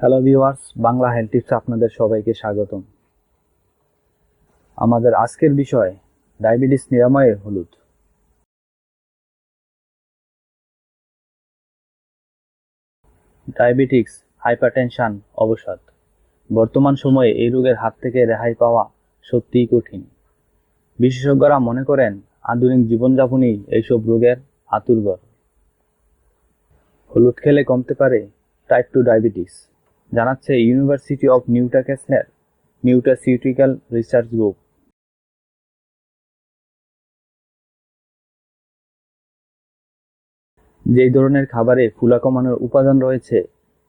Hello viewers Bangla health tips আপনাদের সবাইকে স্বাগতম। আমাদের আজকের বিষয়, ডায়াবেটিস নিরাময়ে হলুদ। ডায়াবেটিক্স হাইপারটেনশন, অবসাদ। বর্তমান সময়ে এই রোগের হাত থেকে রেহাই পাওয়া সত্যিই কঠিন। বিশেষজ্ঞরা মনে করেন, আধুনিক জীবনযাপনই এইসব রোগের আতুরঘর হলুদ খেলে কমতে পারে টাইপ টু ডায়াবেটিস জানাচ্ছে ইউনিভার্সিটি অফ নিউটাকেসনের নিউটাসিউটিক্যাল রিসার্চ গ্রুপ যেই ধরনের খাবারে ফুলা কমানোর উপাদান রয়েছে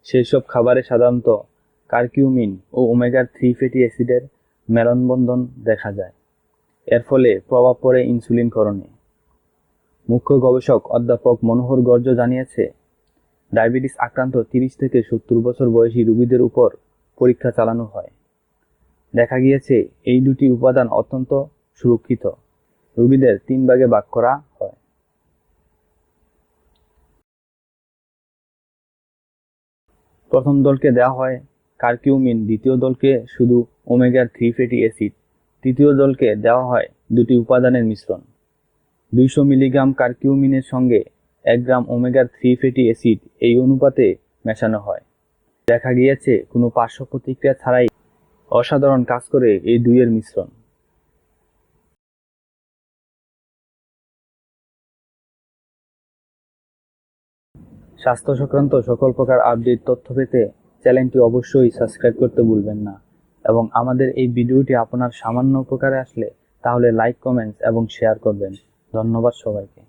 সেই সব খাবারে সাধারণত কার্কিউমিন ও ওমেগা থ্রি ফ্যাটি অ্যাসিডের মেলনবন্ধন দেখা যায়। এর ফলে প্রভাব পড়ে ইনসুলিনকরণে। মুখ্য গবেষক অধ্যাপক মনোহর গর্জ জানিয়েছে ডায়াবেটিস আক্রান্ত তিরিশ থেকে সত্তর বছর বয়সী রোগীদের উপর পরীক্ষা চালানো হয়। দেখা গিয়েছে, এই দুটি উপাদান অত্যন্ত সুরক্ষিত। রোগীদের তিন ভাগে ভাগ করা হয়। প্রথম দলকে দেওয়া হয় কার্কিউমিন, দ্বিতীয় দলকে শুধু ওমেগার থ্রি ফ্যাটি অ্যাসিড, তৃতীয় দলকে দেওয়া হয় দুটি উপাদানের মিশ্রণ। দুইশো মিলিগ্রাম কার্কিউমিনের সঙ্গে এক গ্রাম ওমেগার থ্রি ফ্যাটি অ্যাসিড এই অনুপাতে মেশানো হয়। দেখা গিয়েছে, কোনো পার্শ্ব প্রতিক্রিয়া ছাড়াই অসাধারণ কাজ করে এই দুইয়ের মিশ্রণ। স্বাস্থ্য সংক্রান্ত সকল প্রকার আপডেট, তথ্য পেতে চ্যানেলটি অবশ্যই সাবস্ক্রাইব করতে ভুলবেন না। এবং আমাদের এই ভিডিওটি আপনার সামান্য উপকারে আসলে তাহলে লাইক, কমেন্টস এবং শেয়ার করবেন। ধন্যবাদ সবাইকে।